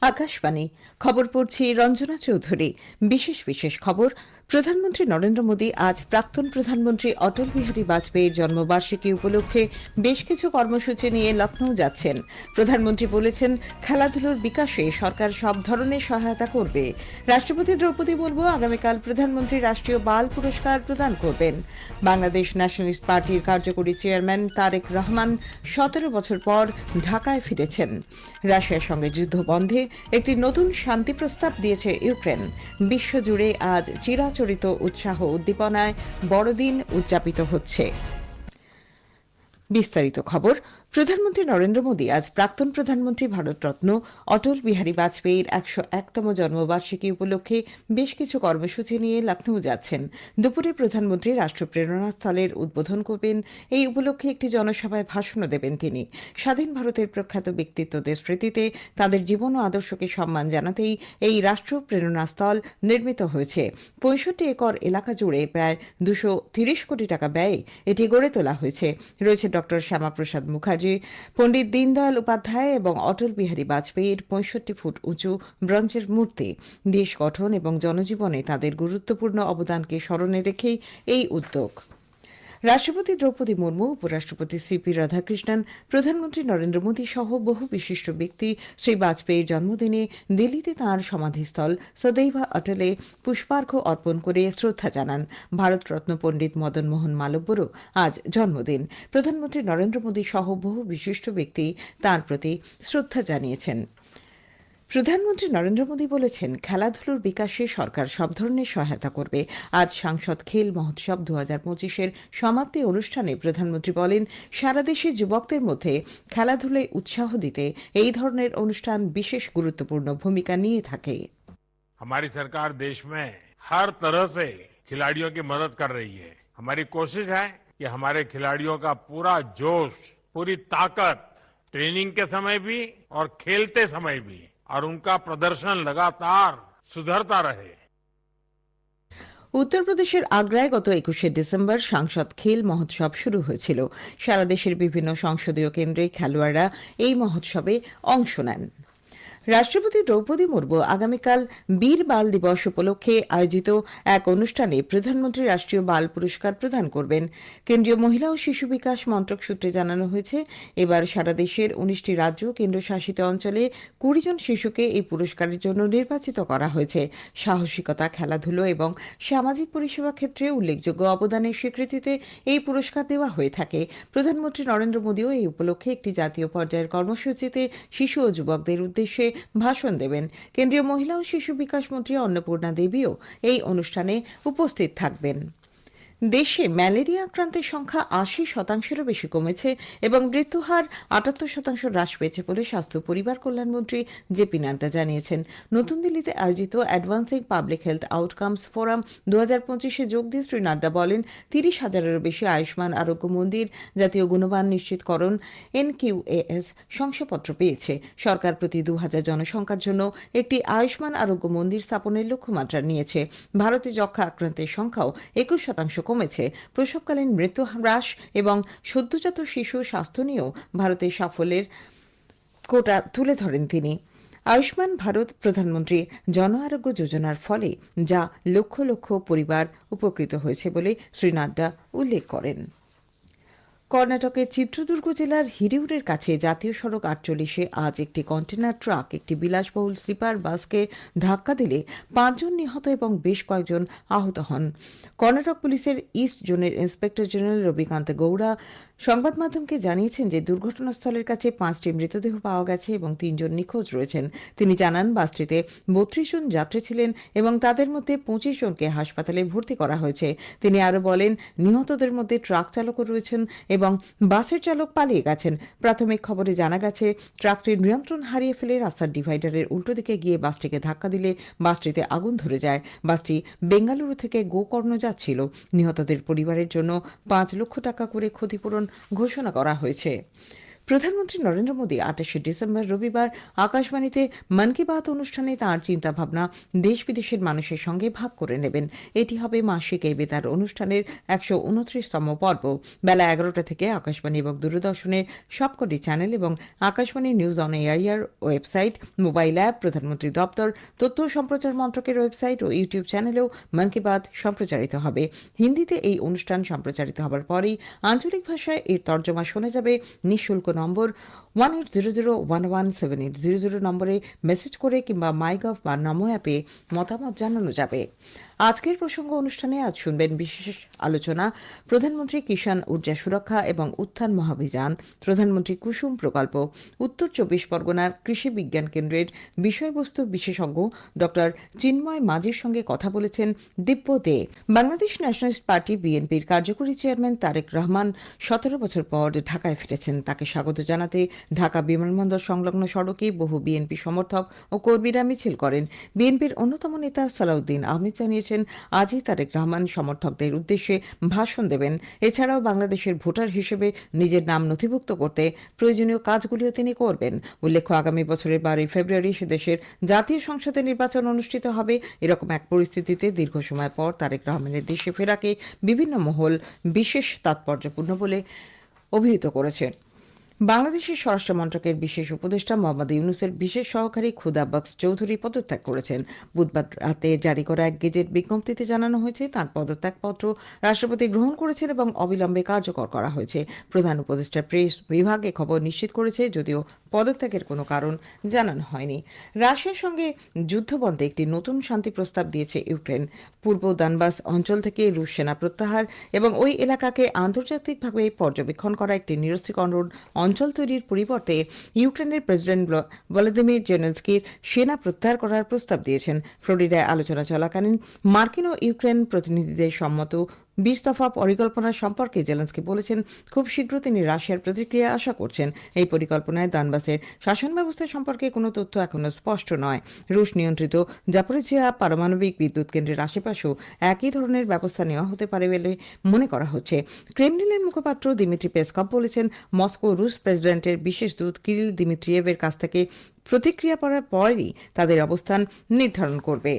আকাশবাণী। খবর পড়ছি রঞ্জনা চৌধুরী। বিশেষ বিশেষ খবর প্রধানমন্ত্রী নরেন্দ্র মোদী আজ প্রাক্তন প্রধানমন্ত্রী অটল বিহারী বাজপেয়ীর জন্মবার্ষিকী উপলক্ষে বেশ কিছু কর্মসূচি নিয়ে লখনৌ যাচ্ছেন। প্রধানমন্ত্রী বলেছেন, খেলাধুলোর বিকাশে সরকার সব ধরনের সহায়তা করবে। রাষ্ট্রপতি দ্রৌপদী মুর্মু আগামীকাল প্রধানমন্ত্রী রাষ্ট্রীয় বাল পুরস্কার প্রদান করবেন। বাংলাদেশ ন্যাশনালিস্ট পার্টির কার্যকরী চেয়ারম্যান তারেক রহমান সতেরো বছর পর ঢাকায় ফিরেছেন। রাশিয়ার সঙ্গে যুদ্ধ বন্ধে একটি নতুন শান্তি প্রস্তাব দিয়েছে ইউক্রেন। বিশ্বজুড়ে আজ চিরাচরিত উৎসাহ উদ্দীপনায় বড়দিন উদযাপিত হচ্ছে। বিস্তারিত খবর প্রধানমন্ত্রী নরেন্দ্র মোদী আজ প্রাক্তন প্রধানমন্ত্রী ভারতরত্ন অটল বিহারী বাজপেয়ীর একশো একতম জন্মবার্ষিকী উপলক্ষে বেশ কিছু কর্মসূচি নিয়ে লখনৌ যাচ্ছেন। দুপুরে প্রধানমন্ত্রী রাষ্ট্র প্রেরণাস্থলের উদ্বোধন করবেন। এই উপলক্ষে একটি জনসভায় ভাষণও দেবেন তিনি। স্বাধীন ভারতের প্রখ্যাত ব্যক্তিত্বদের স্মৃতিতে তাদের জীবন ও আদর্শকে সম্মান জানাতেই এই রাষ্ট্র প্রেরণাস্থল নির্মিত হয়েছে। পঁয়ষট্টি একর এলাকা জুড়ে প্রায় দুশো কোটি টাকা ব্যয়ে এটি গড়ে তোলা হয়েছে। রয়েছে ডক্টর শ্যামাপ্রসাদ মুখার্জি পণ্ডিত দীনদয়াল উপাধ্যায় এবং অটল বিহারী বাজপেয়ীর পঁয়ষট্টি ফুট উঁচু ব্রঞ্জের মূর্তি। দেশ গঠন এবং জনজীবনে তাদের গুরুত্বপূর্ণ অবদানকে স্মরণে রেখেই এই উদ্যোগ। রাষ্ট্রপতি দ্রৌপদী মুর্মু, উপরাষ্ট্রপতি সিপি রাধাকৃষ্ণন, প্রধানমন্ত্রী নরেন্দ্র মোদী সহ বহু বিশিষ্ট ব্যক্তি শ্রী বাজপেয়ীর জন্মদিনে দিল্লিতে তাঁর সমাধিস্থল সদৈবা অটলে পুষ্পার্ঘ অর্পণ করে শ্রদ্ধা জানান। ভারতরত্ন পণ্ডিত মদন মোহন মালব্যরও আজ জন্মদিন। প্রধানমন্ত্রী নরেন্দ্র মোদী সহ বহু বিশিষ্ট ব্যক্তি তাঁর প্রতি শ্রদ্ধা জানিয়েছেন। প্রধানমন্ত্রী নরেন্দ্র মোদী বলেছেন খেলাধুলোর বিকাশে সরকার সব ধরনের সহায়তা করবে আজ সাংসদ খেল মহোৎসব দু হাজার পঁচিশের সমাপ্তি অনুষ্ঠানে প্রধানমন্ত্রী বলেন সারা দেশে যুবকদের মধ্যে খেলাধুলায় উৎসাহ দিতে এই ধরনের অনুষ্ঠান বিশেষ গুরুত্বপূর্ণ ভূমিকা নিয়ে থাকে हमारी सरकार देश में हर तरह से खिलाड़ियों की मदद कर रही है हमारी कोशिश है कि हमारे खिलाड़ियों का पूरा जोश पूरी ताकत ट्रेनिंग के समय भी और खेलते समय भी और उनका प्रदर्शन लगातार सुधरता रहे উত্তরপ্রদেশের আগ্রায় গত একুশে ডিসেম্বর সাংসদ খেল মহোৎসব শুরু হয়েছিল সারা দেশের বিভিন্ন সংসদীয় কেন্দ্রে খেলোয়াড়রা এই মহোৎসবে অংশ নেন রাষ্ট্রপতি দ্রৌপদী মুর্মু আগামীকাল বীর বাল দিবস উপলক্ষে আয়োজিত এক অনুষ্ঠানে প্রধানমন্ত্রী রাষ্ট্রীয় বাল পুরস্কার প্রদান করবেন। কেন্দ্রীয় মহিলা ও শিশু বিকাশ মন্ত্রক সূত্রে জানানো হয়েছে, এবার সারা দেশের উনিশটি রাজ্য কেন্দ্রশাসিত অঞ্চলে কুড়ি জন শিশুকে এই পুরস্কারের জন্য নির্বাচিত করা হয়েছে। সাহসিকতা, খেলাধুলো এবং সামাজিক পরিষেবা ক্ষেত্রে উল্লেখযোগ্য অবদানের স্বীকৃতিতে এই পুরস্কার দেওয়া হয়ে থাকে। প্রধানমন্ত্রী নরেন্দ্র মোদীও এই উপলক্ষে একটি জাতীয় পর্যায়ের কর্মসূচিতে শিশু ও যুবকদের উদ্দেশ্যে ভাষণ দেবেন। কেন্দ্রীয় মহিলা ও শিশু বিকাশ মন্ত্রী অন্নপূর্ণা দেবীও এই অনুষ্ঠানে উপস্থিত থাকবেন। দেশে ম্যালেরিয়া আক্রান্তের সংখ্যা আশি শতাংশেরও বেশি কমেছে এবং মৃত্যুহার আটাত্তর শতাংশ হ্রাস পেয়েছে বলে স্বাস্থ্য পরিবার কল্যাণমন্ত্রী জেপি নাড্ডা জানিয়েছেন। নতুন দিল্লিতে আয়োজিত advancing public health outcomes forum দু হাজার পঁচিশে যোগ দিয়ে শ্রী নাড্ডা বলেন, তিরিশ হাজারেরও বেশি আয়ুষ্মান আরোগ্য মন্দির, জাতীয় গুণমান নিশ্চিতকরণ এনকিউএএস শংসাপত্র পেয়েছে। সরকার প্রতি দু হাজার জনসংখ্যার জন্য একটি আয়ুষ্মান আরোগ্য মন্দির স্থাপনের লক্ষ্যমাত্রা নিয়েছে। ভারতে যক্ষা আক্রান্তের সংখ্যাও একুশ শতাংশ কমেছে। প্রসবকালীন মৃত্যু হ্রাস এবং সদ্যজাত শিশু স্বাস্থ্য নিয়েও ভারতের সাফল্যের কোটা তুলে ধরেন তিনি। আয়ুষ্মান ভারত প্রধানমন্ত্রী জন আরোগ্য যোজনার ফলে যা লক্ষ লক্ষ পরিবার উপকৃত হয়েছে বলে শ্রী নাড্ডা উল্লেখ করেন। কর্ণাটকের চিত্রদুর্গ জেলার হিরিউরের কাছে জাতীয় সড়ক আটচল্লিশে আজ একটি কন্টেনার ট্রাক, একটি বিলাসবহুল স্লিপার বাসকে ধাক্কা দিলে পাঁচজন নিহত এবং বেশ কয়েকজন আহত হন। কর্ণাটক পুলিশের ইস্ট জোনের ইন্সপেক্টর জেনারেল রবিকান্ত গৌড়া সংবাদ মাধ্যমকে জানিয়েছেন যে দুর্ঘটনাস্থলের কাছে পাঁচটি মৃতদেহ পাওয়া গেছে এবং তিনজন নিখোঁজ রয়েছেন। তিনি জানান, বাসটিতে বত্রিশ জন যাত্রী ছিলেন এবং তাদের মধ্যে পঁচিশ জনকে হাসপাতালে ভর্তি করা হয়েছে। তিনি আরও বলেন, নিহতদের মধ্যে ট্রাক চালকও রয়েছেন এবং বাসের চালক পালিয়ে গেছেন। প্রাথমিক খবরে জানা গেছে, ট্রাকটির নিয়ন্ত্রণ হারিয়ে ফেলে রাস্তার ডিভাইডারের উল্টো দিকে গিয়ে বাসটিকে ধাক্কা দিলে বাসটিতে আগুন ধরে যায়। বাসটি বেঙ্গালুরু থেকে গোকর্ণ যাচ্ছিল। নিহতদের পরিবারের জন্য পাঁচ লক্ষ টাকা করে ক্ষতিপূরণ ঘোষণা করা হয়েছে। প্রধানমন্ত্রী নরেন্দ্র মোদী আঠাশে ডিসেম্বর রবিবার আকাশবাণীতে মন কি বাত অনুষ্ঠানে তাঁর চিন্তাভাবনা দেশ বিদেশের মানুষের সঙ্গে ভাগ করে নেবেন। এটি হবে মাসিক এই বেতার অনুষ্ঠানের একশো উনত্রিশতম পর্ব। বেলা এগারোটা থেকে আকাশবাণী এবং দূরদর্শনের সবকটি চ্যানেল এবং Akashvani news on air website, mobile app, প্রধানমন্ত্রী দপ্তর, তথ্য সম্প্রচার মন্ত্রকের ওয়েবসাইট ও ইউটিউব চ্যানেলেও মন কি বাত সম্প্রচারিত হবে। হিন্দিতে এই অনুষ্ঠান সম্প্রচারিত হবার পরেই আঞ্চলিক ভাষায় এর তর্জমা শোনা যাবে। নিঃশুল্ক number one eight zero zero one one seven eight zero zero নম্বরে মেসেজ করে কিংবা মাইগভ বা নমো অ্যাপে মতামত জানানো যাবে। আজকের প্রসঙ্গ অনুষ্ঠানে আজ শুনবেন বিশেষ আলোচনা প্রধানমন্ত্রী কিষাণ ঊর্জা সুরক্ষা এবং উত্থান মহাভিযান, প্রধানমন্ত্রী কুসুম প্রকল্প, উত্তর চব্বিশ পরগনার কৃষি বিজ্ঞান কেন্দ্রের বিষয়বস্তু বিশেষজ্ঞ ডক্টর চিন্ময় মাঝির সঙ্গে কথা বলেছেন দিব্য দে। বাংলাদেশ ন্যাশনালিস্ট পার্টি বিএনপির কার্যকরী চেয়ারম্যান তারেক রহমান সতেরো বছর পর ঢাকায় ফিরেছেন। তাকে স্বাগত জানাতে ঢাকা বিমানবন্দর সংলগ্ন সড়কে বহু বিএনপি সমর্থক ও কর্মীরা মিছিল করেন। বিএনপির অন্যতম নেতা সালাউদ্দিন আহমেদ জানিয়েছেন, আজই তারেক রহমান সমর্থকদের উদ্দেশ্যে ভাষণ দেবেন। এছাড়াও বাংলাদেশের ভোটার হিসেবে নিজের নাম নথিভুক্ত করতে প্রয়োজনীয় কাজগুলিও তিনি করবেন। উল্লেখ্য, আগামী বছরের বারোই ফেব্রুয়ারি সে দেশের জাতীয় সংসদে নির্বাচন অনুষ্ঠিত হবে। এরকম এক পরিস্থিতিতে দীর্ঘ সময় পর তারেক রহমানের দেশে ফেরাকে বিভিন্ন মহল বিশেষ তাৎপর্যপূর্ণ বলে অভিহিত করেছেন। বাংলাদেশের স্বরাষ্ট্র মন্ত্রকের বিশেষ উপদেষ্টা মোহাম্মদ ইউনুসের বিশেষ সহকারী খুদা বক্স চৌধুরী পদত্যাগ করেছেন। বুধবার রাতে জারি করা এক গেজেট বিজ্ঞপ্তিতে জানানো হয়েছে, তার পদত্যাগপত্র রাষ্ট্রপতি গ্রহণ করেছেন এবং অবিলম্বে কার্যকর করা হয়েছে। প্রধান উপদেষ্টা প্রেস বিভাগ খবর নিশ্চিত করেছে, যদিও পদত্যাগের কোনো কারণ জানানো হয়নি। রাশিয়ার সঙ্গে যুদ্ধবন্ধে একটি নতুন শান্তি প্রস্তাব দিয়েছে ইউক্রেন। পূর্ব দানবাস অঞ্চল থেকে রুশ সেনা প্রত্যাহার এবং ওই এলাকাকে আন্তর্জাতিকভাবে পর্যবেক্ষণ করা একটি নিরস্ত্রীকরণ অঞ্চল তৈরির পরিবর্তে ইউক্রেনের প্রেসিডেন্ট ভ্ল- ভলোদিমির জেনেন্সকির সেনা প্রত্যাহার করার প্রস্তাব দিয়েছেন। ফ্লোরিডায় আলোচনা চলাকালীন মার্কিন ও ইউক্রেন প্রতিনিধিদের সম্মত বিশ দফা পরিকল্পনা সম্পর্কে জেলেন্সকি বলেছেন, খুব শীঘ্র তিনি রাশিয়ার প্রতিক্রিয়া আশা করছেন। এই পরিকল্পনায় দানবাসের শাসন ব্যবস্থা সম্পর্কে কোনো তথ্য এখনও স্পষ্ট নয়। রুশ নিয়ন্ত্রিত জাপরিজিয়া পারমাণবিক বিদ্যুৎ কেন্দ্রের আশেপাশেও একই ধরনের ব্যবস্থা নেওয়া হতে পারে বলে মনে করা হচ্ছে। ক্রেমলিনের মুখপাত্র দিমিত্রি পেসকপ বলেছেন, মস্কো রুশ প্রেসিডেন্টের বিশেষ দূত কিরিল দিমিত্রিয়েভের কাছ থেকে প্রতিক্রিয়া পাওয়ার পরই তাদের অবস্থান নির্ধারণ করবে।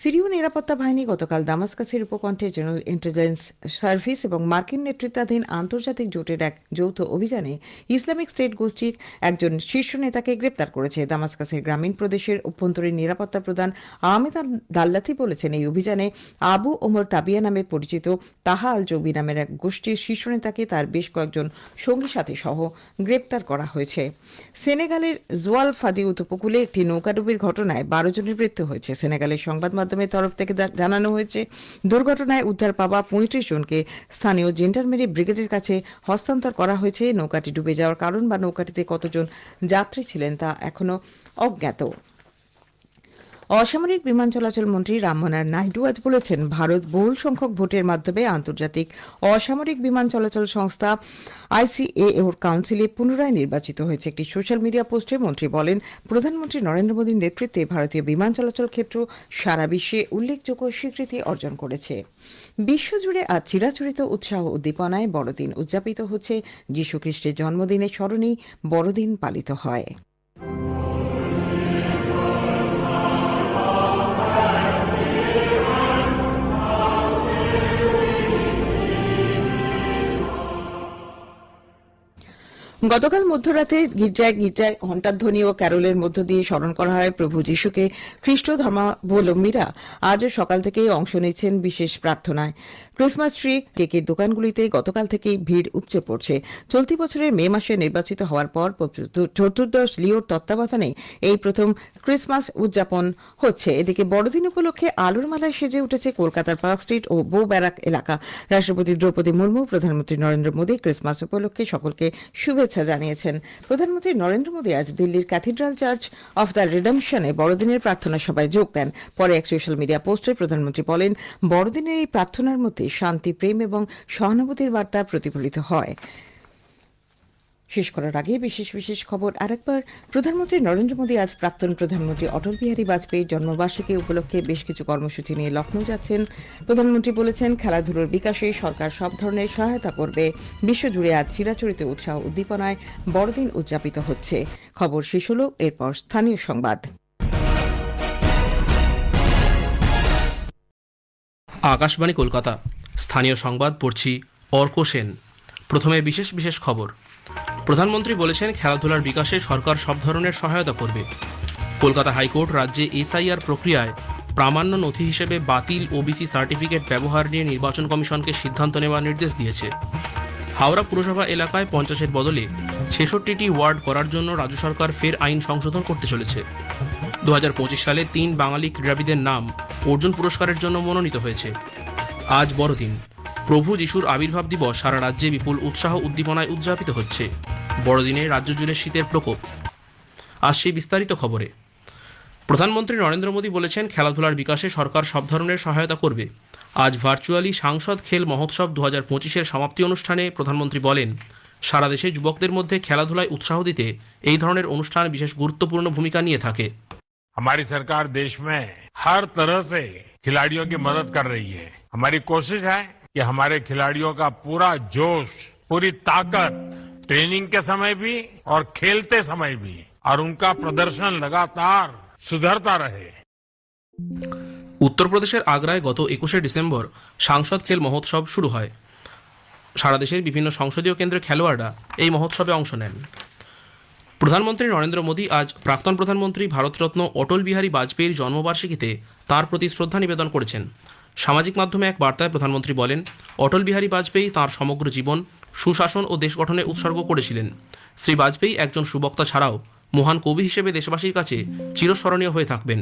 সিরীয় নিরাপত্তা বাহিনী গতকাল দামাস্কাসের উপকণ্ঠে জেনারেল ইন্টেলিজেন্স সার্ভিস এবং মার্কিন নেতৃত্বাধীন আন্তর্জাতিক জোটের এক যৌথ অভিযানে ইসলামিক স্টেট গোষ্ঠীর একজন শীর্ষ নেতাকে গ্রেপ্তার করেছে। দামাস্কাসের গ্রামীণ প্রদেশের অভ্যন্তরীণ নিরাপত্তা প্রদান আহমেদ দাল্লাথি বলেছেন, এই অভিযানে আবু ওমর তাবিয়া নামে পরিচিত তাহা আল জবি নামের এক গোষ্ঠীর শীর্ষ নেতাকে তার বেশ কয়েকজন সঙ্গী সাথী সহ গ্রেপ্তার করা হয়েছে। সেনেগালের জোয়াল ফাদি উপকূলে একটি নৌকাডুবির ঘটনায় বারো জনের মৃত্যু হয়েছে। সেনেগালের সংবাদ মাধ্যমের তরফ থেকে জানানো হয়েছে, দুর্ঘটনায় উদ্ধার পাওয়া পঁয়ত্রিশ জনকে স্থানীয় জেন্টারমেরি ব্রিগেডের কাছে হস্তান্তর করা হয়েছে। নৌকাটি ডুবে যাওয়ার কারণ বা নৌকাটিতে কতজন যাত্রী ছিলেন তা এখনও অজ্ঞাত। অসামরিক বিমান চলাচল মন্ত্রী রামমোহন নাইডু আজ বলেছেন, ভারত বহুল সংখ্যক ভোটের মাধ্যমে আন্তর্জাতিক অসামরিক বিমান চলাচল সংস্থা আইসিএ ওর কাউন্সিলে পুনরায় নির্বাচিত হয়েছে। একটি সোশ্যাল মিডিয়া পোস্টে মন্ত্রী বলেন, প্রধানমন্ত্রী নরেন্দ্র মোদীর নেতৃত্বে ভারতীয় বিমান চলাচল ক্ষেত্র সারা বিশ্বে উল্লেখযোগ্য স্বীকৃতি অর্জন করেছে। বিশ্বজুড়ে আজ চিরাচরিত উৎসাহ উদ্দীপনায় বড়দিন উদযাপিত হচ্ছে। যীশু খ্রিস্টের জন্মদিনের স্মরণেই বড়দিন পালিত হয়। গতকাল মধ্যরাতে গির্জায় গির্জায় ঘণ্টার ধ্বনি ও ক্যারোলের মধ্য দিয়ে স্মরণ করা হয় প্রভু যীশুকে খ্রিস্ট ধর্মাবলম্বীরা আজ সকাল থেকেই অংশ নিচ্ছেন বিশেষ প্রার্থনায়। ক্রিসমাস ট্রি কেকের দোকানগুলিতে গতকাল থেকেই ভিড় উপচে পড়ছে। চলতি বছরের মে মাসে নির্বাচিত হওয়ার পর চতুর্দশ লিওর তত্ত্বাবধানে এই প্রথম ক্রিসমাস উদযাপন হচ্ছে। এদিকে বড়দিন উপলক্ষে আলোর মালায় সেজে উঠেছে কলকাতার পার্ক স্ট্রিট ও বো ব্যারাক এলাকা। রাষ্ট্রপতি দ্রৌপদী মুর্মু, প্রধানমন্ত্রী নরেন্দ্র মোদী ক্রিসমাস উপলক্ষে সকলকে শুভেচ্ছা জানিয়েছেন। প্রধানমন্ত্রী নরেন্দ্র মোদী আজ দিল্লির ক্যাথিড্রাল চার্চ অফ দ্য রিডামশনে বড়দিনের প্রার্থনা সভায় যোগ দেন। পরে এক সোশ্যাল মিডিয়া পোস্টে প্রধানমন্ত্রী বলেন, বড়দিনের এই প্রার্থনার মধ্যে শান্তি, প্রেম এবং সহানুভূতির বার্তা প্রতিফলিত হয়। শেষ করার আগে বিশেষ বিশেষ খবর আরেকবার। প্রধানমন্ত্রী নরেন্দ্র মোদী আজ প্রাক্তন প্রধানমন্ত্রী অটল বিহারী বাজপেয়ীর জন্মবার্ষিকী উপলক্ষে বেশ কিছু কর্মসূচি নিয়ে লখনৌ যাচ্ছেন। প্রধানমন্ত্রী বলেছেন, খেলাধুলোর বিকাশে সরকার সব ধরনের সহায়তা করবে। বিশ্বজুড়ে আজ চিরাচরিত উৎসাহ উদ্দীপনায় বড়দিন উদযাপিত হচ্ছে। খবর শেষ হল, এরপর স্থানীয় সংবাদ। আকাশবাণী কলকাতা। স্থানীয় সংবাদ পড়ছি অর্ক সেন। প্রথমে বিশেষ বিশেষ খবর। প্রধানমন্ত্রী বলেছেন খেলাধুলার বিকাশে সরকার সব ধরনের সহায়তা করবে। কলকাতা হাইকোর্ট রাজ্যে এসআইআর প্রক্রিয়ায় প্রামাণ্য নথি হিসেবে বাতিল ওবিসি সার্টিফিকেট ব্যবহার নিয়ে নির্বাচন কমিশনকে সিদ্ধান্ত নেওয়ার নির্দেশ দিয়েছে। হাওড়া পুরসভা এলাকায় পঞ্চাশের বদলে ছেষট্টিটি ওয়ার্ড করার জন্য রাজ্য সরকার ফের আইন সংশোধন করতে চলেছে। দু হাজার পঁচিশ সালে তিন বাঙালি ক্রীড়াবিদের নাম অর্জুন পুরস্কারের জন্য মনোনীত হয়েছে। আজ বড়দিন। প্রভু যিশুর আবির্ভাব দিবস সারা রাজ্যে বিপুল উৎসাহ উদ্দীপনায় উদযাপিত হচ্ছে। বড়দিনে রাজ্য জুড়ে শীতের প্রকোপ। আজ সেই বিস্তারিত খবরে। প্রধানমন্ত্রী নরেন্দ্র মোদী বলেছেন, খেলাধুলার বিকাশে সরকার সব ধরনের সহায়তা করবে। আজ ভার্চুয়ালি সাংসদ খেল মহোৎসব দু হাজার পঁচিশের সমাপ্তি অনুষ্ঠানে প্রধানমন্ত্রী বলেন সারা দেশে যুবকদের মধ্যে খেলাধুলায় উৎসাহ দিতে এই ধরনের অনুষ্ঠান বিশেষ গুরুত্বপূর্ণ ভূমিকা নিয়ে থাকে हमारी सरकार देश में हर तरह से खिलाड़ियों की मदद कर रही है हमारी कोशिश है कि हमारे खिलाड़ियों का पूरा जोश पूरी ताकत ट्रेनिंग के समय भी और खेलते समय भी और उनका प्रदर्शन लगातार सुधरता रहे উত্তরপ্রদেশের আগ্রায় গত একুশে ডিসেম্বর সাংসদ খেল মহোৎসব শুরু হয় সারা দেশের বিভিন্ন সংসদীয় কেন্দ্রের খেলোয়াড়রা এই মহোৎসবে অংশ নেন। প্রধানমন্ত্রী নরেন্দ্র মোদী আজ প্রাক্তন প্রধানমন্ত্রী ভারতরত্ন অটল বিহারী বাজপেয়ীর জন্মবার্ষিকীতে তার প্রতি শ্রদ্ধা নিবেদন করেছেন। সামাজিক মাধ্যমে এক বার্তায় প্রধানমন্ত্রী বলেন, অটল বিহারী বাজপেয়ী তাঁর সমগ্র জীবন, সুশাসন ও দেশ গঠনে উৎসর্গ করেছিলেন। শ্রী বাজপেয়ী একজন সুবক্তা ছাড়াও মহান কবি হিসেবে দেশবাসীর কাছে চিরস্মরণীয় হয়ে থাকবেন।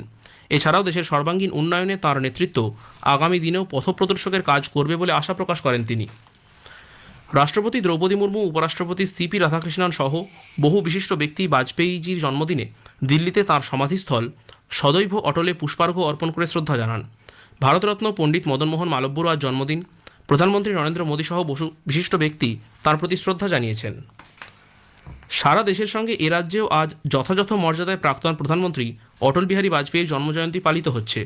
এছাড়াও দেশের সর্বাঙ্গীন উন্নয়নে তাঁর নেতৃত্ব আগামী দিনেও পথপ্রদর্শকের কাজ করবে বলে আশা প্রকাশ করেন তিনি। রাষ্ট্রপতি দ্রৌপদী মুর্মু, উপরাষ্ট্রপতি সিপি রাধাকৃষ্ণন সহ বহু বিশিষ্ট ব্যক্তি বাজপেয়ীজির জন্মদিনে দিল্লিতে তাঁর সমাধিস্থল সদৈভ অটলে পুষ্পার্ঘ অর্পণ করে শ্রদ্ধা জানান। ভারতরত্ন পণ্ডিত মদনমোহন মালব্যর আজ জন্মদিন, প্রধানমন্ত্রী নরেন্দ্র মোদী সহ বসু বিশিষ্ট ব্যক্তি তাঁর প্রতি শ্রদ্ধা জানিয়েছেন। সারা দেশের সঙ্গে এ রাজ্যেও আজ যথাযথ মর্যাদায় প্রাক্তন প্রধানমন্ত্রী অটল বিহারী বাজপেয়ীর জন্মজয়ন্তী পালিত হচ্ছে।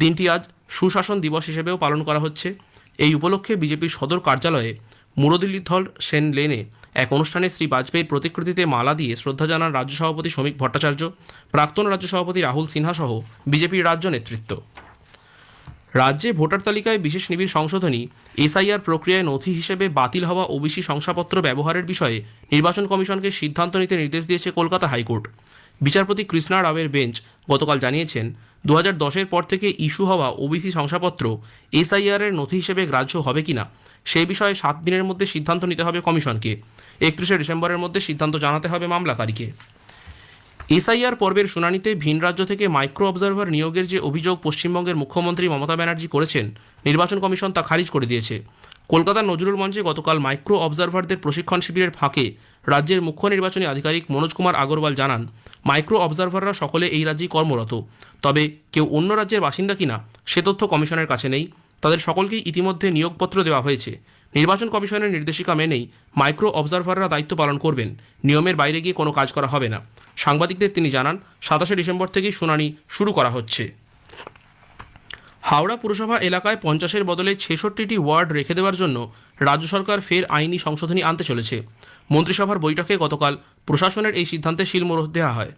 দিনটি আজ সুশাসন দিবস হিসেবেও পালন করা হচ্ছে। এই উপলক্ষে বিজেপির সদর কার্যালয়ে মুরলীধর সেন লেনে এক অনুষ্ঠানে শ্রী বাজপেয়ীর প্রতিকৃতিতে মালা দিয়ে শ্রদ্ধা জানান রাজ্য সভাপতি শ্রমিক ভট্টাচার্য, প্রাক্তন রাজ্য সভাপতি রাহুল সিনহা সহ বিজেপির রাজ্য নেতৃত্ব। রাজ্যে ভোটার তালিকায় বিশেষ নিবিড় সংশোধনী, এসআইআর প্রক্রিয়ায় নথি হিসেবে বাতিল হওয়া ওবিসি শংসাপত্র ব্যবহারের বিষয়ে নির্বাচন কমিশনকে সিদ্ধান্ত নিতে নির্দেশ দিয়েছে কলকাতা হাইকোর্ট। বিচারপতি কৃষ্ণা রাওয়ের বেঞ্চ গতকাল জানিয়েছেন দু হাজার দশের পর থেকে ইস্যু হওয়া ওবিসি শংসাপত্র এসআইআর এর নথি হিসেবে গ্রাহ্য হবে কিনা সেই বিষয়ে সাত দিনের মধ্যে সিদ্ধান্ত নিতে হবে কমিশনকে। একত্রিশে ডিসেম্বরের মধ্যে সিদ্ধান্ত জানাতে হবে মামলাকারীকে। এসআইআর পর্বের শুনানিতে ভিন রাজ্য থেকে মাইক্রো অবজারভার নিয়োগের যে অভিযোগ পশ্চিমবঙ্গের মুখ্যমন্ত্রী মমতা ব্যানার্জি করেছেন, নির্বাচন কমিশন তা খারিজ করে দিয়েছে। কলকাতার নজরুল মঞ্চে গতকাল মাইক্রো অবজারভারদের প্রশিক্ষণ শিবিরের ফাঁকে রাজ্যের মুখ্য নির্বাচনী আধিকারিক মনোজ কুমার আগরওয়াল জানান মাইক্রো অবজারভাররা সকলে এই রাজ্যেই কর্মরত। তবে কেউ অন্য রাজ্যের বাসিন্দা কিনা, সে তথ্য কমিশনের কাছে নেই। তাদের সকলকেই ইতিমধ্যে নিয়োগপত্র দেওয়া হয়েছে। নির্বাচন কমিশনের নির্দেশিকা মেনেই মাইক্রো অবজারভাররা দায়িত্ব পালন করবেন। নিয়মের বাইরে গিয়ে কোনো কাজ করা হবে না। সাংবাদিকদের তিনি জানান, সাতাশে ডিসেম্বর থেকেই শুনানি শুরু করা হচ্ছে। হাওড়া পুরসভা এলাকায় পঞ্চাশের বদলে ছেষট্টিটি ওয়ার্ড রেখে দেওয়ার জন্য রাজ্য সরকার ফের আইনি সংশোধনী আনতে চলেছে। মন্ত্রিসভার বৈঠকে গতকাল প্রশাসনের এই সিদ্ধান্তে শিলমোহর দেওয়া হয়।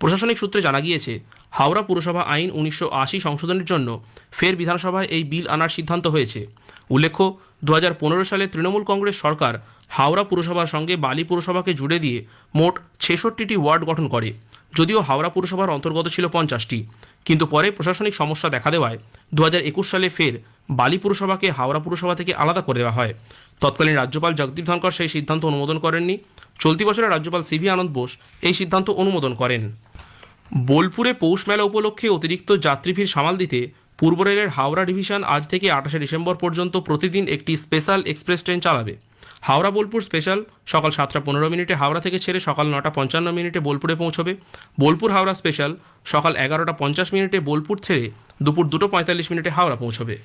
প্রশাসনিক সূত্রে জানা গিয়েছে, হাওড়া পুরসভা আইন উনিশশো আশি সংশোধনের জন্য ফের বিধানসভায় এই বিল আনার সিদ্ধান্ত হয়েছে। উল্লেখ্য দু হাজার পনেরো সালে তৃণমূল কংগ্রেস সরকার হাওড়া পুরসভার সঙ্গে বালি পুরসভাকে জুড়ে দিয়ে মোট ছেষট্টিটি ওয়ার্ড গঠন করে। যদিও হাওড়া পুরসভার অন্তর্গত ছিল পঞ্চাশটি, কিন্তু পরে প্রশাসনিক সমস্যা দেখা দেওয়ায় দু হাজার একুশ সালে ফের বালি পুরসভাকে হাওড়া পুরসভা থেকে আলাদা করে দেওয়া হয়। তৎকালীন রাজ্যপাল জগদীপ ধনকর সেই সিদ্ধান্ত অনুমোদন করেননি। চলতি বছরে রাজ্যপাল সিভি আনন্দ বোস এই সিদ্ধান্ত অনুমোদন করেন। বোলপুরে পৌষ মেলা উপলক্ষে অতিরিক্ত যাত্রী ভিড় সামাল দিতে পূর্ব রেলের হাওড়া ডিভিশন আজ থেকে আঠাশে ডিসেম্বর পর্যন্ত প্রতিদিন একটি স্পেশাল এক্সপ্রেস ট্রেন চালাবে। হাওড়া বোলপুর স্পেশাল সকাল সাতটা পনেরো মিনিটে হাওড়া থেকে ছেড়ে সকাল নটা পঞ্চান্ন মিনিটে বোলপুরে পৌঁছবে। বোলপুর হাওড়া স্পেশাল সকাল এগারোটা পঞ্চাশ মিনিটে বোলপুর ছেড়ে দুপুর দুটো পঁয়তাল্লিশ মিনিটে হাওড়া পৌঁছবে।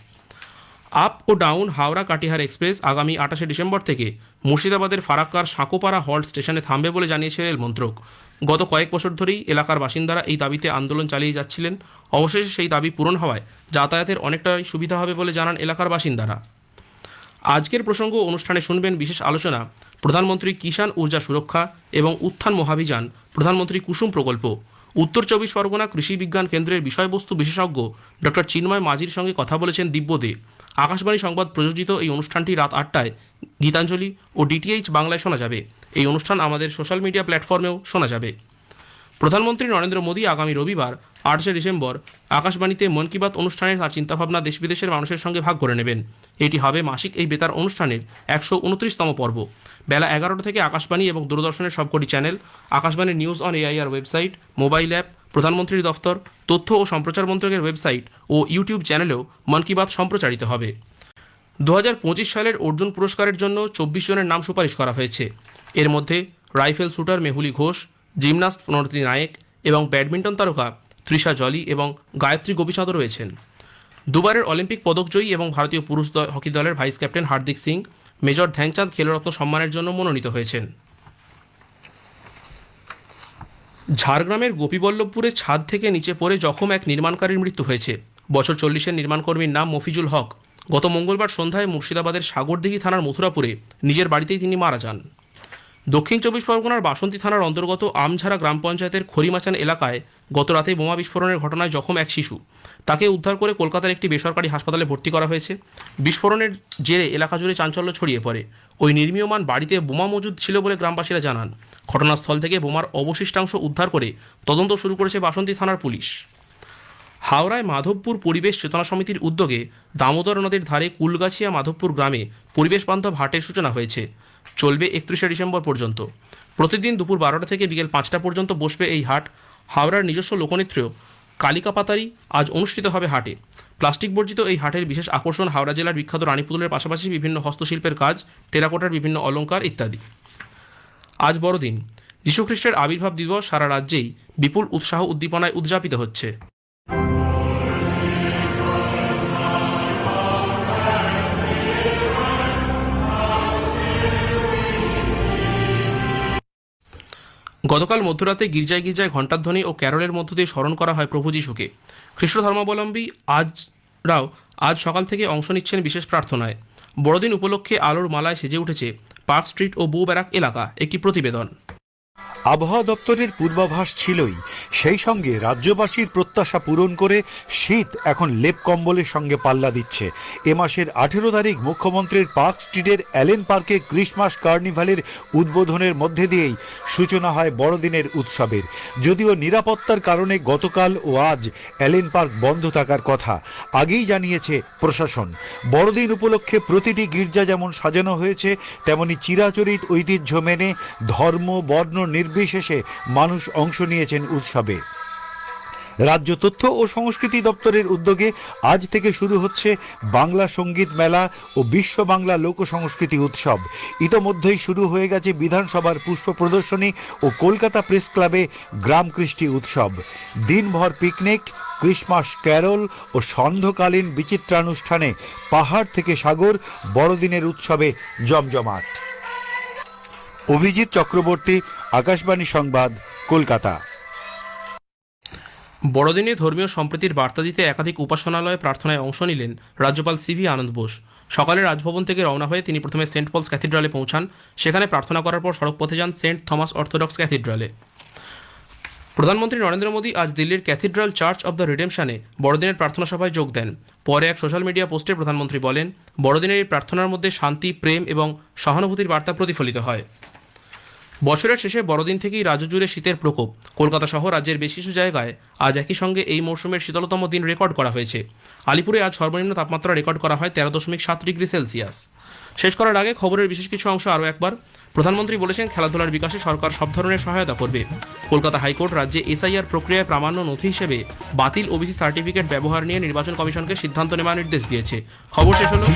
আপ ও ডাউন হাওড়া কাটিহার এক্সপ্রেস আগামী আঠাশে ডিসেম্বর থেকে মুর্শিদাবাদের ফারাক্কার সাঁকোপাড়া হল্ট স্টেশনে থামবে বলে জানিয়েছে রেল মন্ত্রক। গত কয়েক বছর ধরেই এলাকার বাসিন্দারা এই দাবিতে আন্দোলন চালিয়ে যাচ্ছিলেন। অবশেষে সেই দাবি পূরণ হওয়ায় যাতায়াতের অনেকটাই সুবিধা হবে বলে জানান এলাকার বাসিন্দারা। আজকের প্রসঙ্গ অনুষ্ঠানে শুনবেন বিশেষ আলোচনা প্রধানমন্ত্রী কিষাণ ঊর্জা সুরক্ষা এবং উত্থান মহাভিযান, প্রধানমন্ত্রী কুসুম প্রকল্প। উত্তর চব্বিশ পরগনা কৃষি বিজ্ঞান কেন্দ্রের বিষয়বস্তু বিশেষজ্ঞ ডক্টর চিন্ময় মাঝির সঙ্গে কথা বলেছেন দিব্যদে। আকাশবাণী সংবাদ প্রযোজিত এই অনুষ্ঠানটি রাত আটটায়। গীতাঞ্জলি ও ডিটিএইচ বাংলায় শোনা যাবে। এই অনুষ্ঠান আমাদের সোশ্যাল মিডিয়া প্ল্যাটফর্মেও শোনা যাবে। প্রধানমন্ত্রী নরেন্দ্র মোদী আগামী রবিবার, আটশে ডিসেম্বর, আকাশবাণীতে মন কি বাত অনুষ্ঠানে তার চিন্তাভাবনা দেশ বিদেশের মানুষের সঙ্গে ভাগ করে নেবেন। এটি হবে মাসিক এই বেতার অনুষ্ঠানের একশো উনত্রিশতম পর্ব। বেলা এগারোটা থেকে আকাশবাণী এবং দূরদর্শনের সবকটি চ্যানেল, আকাশবাণীর news on AIR website, mobile app প্রধানমন্ত্রীর দফতর, তথ্য ও সম্প্রচার মন্ত্রকের ওয়েবসাইট ও ইউটিউব চ্যানেলেও মন কি বাত সম্প্রচারিত হবে। দু পঁচিশ সালের অর্জুন পুরস্কারের জন্য চব্বিশ জনের নাম সুপারিশ করা হয়েছে। এর মধ্যে rifle shooter Mehuli Ghosh, gymnast Pranati Nayak এবং ব্যাডমিন্টন তারকা তৃষা জলি এবং গায়ত্রী গোপীচাঁদও রয়েছেন। দুবারের অলিম্পিক পদকজয়ী এবং ভারতীয় পুরুষ হকি দলের vice captain Hardik Singh, major Dhyan Chand Khel Ratna সম্মানের জন্য মনোনীত হয়েছেন। ঝাড়গ্রামের গোপীবল্লভপুরে ছাদ থেকে নিচে পড়ে জখম এক নির্মাণকারীর মৃত্যু হয়েছে। বছর চল্লিশের নির্মাণকর্মীর নাম মফিজুল হক। গত মঙ্গলবার সন্ধ্যায় মুর্শিদাবাদের সাগরদিঘি থানার মথুরাপুরে নিজের বাড়িতেই তিনি মারা যান। দক্ষিণ চব্বিশ পরগনার বাসন্তী থানার অন্তর্গত আমঝাড়া গ্রাম পঞ্চায়েতের খরিমাচান এলাকায় গত রাতে বোমা বিস্ফোরণের ঘটনায় জখম এক শিশু। তাকে উদ্ধার করে কলকাতার একটি বেসরকারি হাসপাতালে ভর্তি করা হয়েছে। বিস্ফোরণের জেরে এলাকা জুড়ে চাঞ্চল্য ছড়িয়ে পড়ে। ওই নির্মীয়মান বাড়িতে বোমা মজুদ ছিল বলে গ্রামবাসীরা জানান। ঘটনাস্থল থেকে বোমার অবশিষ্টাংশ উদ্ধার করে তদন্ত শুরু করেছে বাসন্তী থানার পুলিশ। হাওড়ায় মাধবপুর পরিবেশ চেতনা সমিতির উদ্যোগে দামোদর নদীর ধারে কুলগাছিয়া মাধবপুর গ্রামে পরিবেশ বান্ধব হাটের সূচনা হয়েছে। চলবে একত্রিশে ডিসেম্বর পর্যন্ত। প্রতিদিন দুপুর বারোটা থেকে বিকেল পাঁচটা পর্যন্ত বসবে এই হাট। হাওড়ার নিজস্ব লোকনৃত্য কালিকা পাতারি আজ অনুষ্ঠিত হবে হাটে। প্লাস্টিক বর্জিত এই হাটের বিশেষ আকর্ষণ হাওড়া জেলার বিখ্যাত রানীপুতুলের পাশাপাশি বিভিন্ন হস্তশিল্পের কাজ, টেরাকোটার বিভিন্ন অলঙ্কার ইত্যাদি। আজ বড়দিন। যীশুখ্রিস্টের আবির্ভাব দিবস সারা রাজ্যেই বিপুল উৎসাহ উদ্দীপনায় উদযাপিত হচ্ছে। গতকাল মধ্যরাতে গির্জায় গির্জায় ঘণ্টাধ্বনি ও ক্যারলের মধ্য দিয়ে স্মরণ করা হয় প্রভু যিশুকে। খ্রিস্ট ধর্মাবলম্বী আজরাও আজ সকাল থেকে অংশ নিচ্ছেন বিশেষ প্রার্থনায়। বড়দিন উপলক্ষে আলোর মালায় সেজে উঠেছে পার্ক স্ট্রিট ও বু ব্যারাক এলাকা, একটি প্রতিবেদন। আবহাওয়া দপ্তরের পূর্বাভাস ছিলই, সেই সঙ্গে রাজ্যবাসীর প্রত্যাশা পূরণ করে শীত এখন লেপ কম্বলের সঙ্গে পাল্লা দিচ্ছে। এ মাসের আঠেরো তারিখ মুখ্যমন্ত্রীর পার্ক স্ট্রিটের অ্যালেন পার্কে ক্রিসমাস কার্নিভালের উদ্বোধনের মধ্যে দিয়েই সূচনা হয় বড়দিনের উৎসবের। যদিও নিরাপত্তার কারণে গতকাল ও আজ অ্যালেন পার্ক বন্ধ থাকার কথা, আগেই জানিয়েছে প্রশাসন। বড়দিন উপলক্ষে প্রতিটি গির্জা যেমন সাজানো হয়েছে, তেমনি চিরাচরিত ঐতিহ্য মেনে ধর্ম, বর্ণ নির্বিশেষে মানুষ অংশ নিয়েছেন উৎসবে। রাজ্য তথ্য ও সংস্কৃতি দপ্তরের উদ্যোগে আজ থেকে শুরু হচ্ছে বাংলা সংগীত মেলা ও বিশ্ব বাংলা লোক সংস্কৃতি উৎসব। ইতোমধ্যেই শুরু হয়ে গেছে বিধানসভার পুষ্প প্রদর্শনী ও কলকাতা প্রেস ক্লাবে গ্রাম কৃষ্টি উৎসব। দিনভর পিকনিক, ক্রিসমাস ক্যারল ও সন্ধ্যকালীন বিচিত্রানুষ্ঠানে পাহাড় থেকে সাগর বড়দিনের উৎসবে জমজমাট। অভিজিৎ চক্রবর্তী আকাশবাণী সংবাদ, কলকাতা। বড়দিনে ধর্মীয় সম্প্রীতির বার্তা দিতে একাধিক উপাসনালয়ে প্রার্থনায় অংশ নিলেন রাজ্যপাল সিভি আনন্দ বোস। সকালে রাজভবন থেকে রওনা হয়ে তিনি প্রথমে সেন্ট পলস ক্যাথিড্রালে পৌঁছান। সেখানে প্রার্থনা করার পর সড়ক পথে যান সেন্ট থমাস অর্থোডক্স ক্যাথিড্রালে। প্রধানমন্ত্রী নরেন্দ্র মোদী আজ দিল্লির ক্যাথিড্রাল চার্চ অব দ্য রিডেমশনে বড়দিনের প্রার্থনা সভায় যোগ দেন। পরে এক সোশ্যাল মিডিয়া পোস্টে প্রধানমন্ত্রী বলেন, বড়দিনের এই প্রার্থনার মধ্যে শান্তি, প্রেম এবং সহানুভূতির বার্তা প্রতিফলিত হয়। বছরের শেষে বড়দিন থেকেই রাজ্য জুড়ে শীতের প্রকোপ। কলকাতা সহ রাজ্যের বেশ কিছু জায়গায় আজ একই সঙ্গে এই মরশুমের শীতলতম দিন রেকর্ড করা হয়েছে। আলিপুরে আজ সর্বনিম্ন তাপমাত্রা রেকর্ড করা হয় তেরো দশমিক সাত ডিগ্রি সেলসিয়াস। শেষ করার আগে খবরের বিশেষ কিছু অংশ আরও একবার। প্রধানমন্ত্রী বলেছেন, খেলাধুলার বিকাশে সরকার সব ধরনের সহায়তা করবে। কলকাতা হাইকোর্ট রাজ্যে এসআইআর প্রক্রিয়ায় প্রামাণ্য নথি হিসেবে বাতিল ওবিসি সার্টিফিকেট ব্যবহার নিয়ে নির্বাচন কমিশনকে সিদ্ধান্ত নেওয়ার নির্দেশ দিয়েছে। খবর শেষ হলো।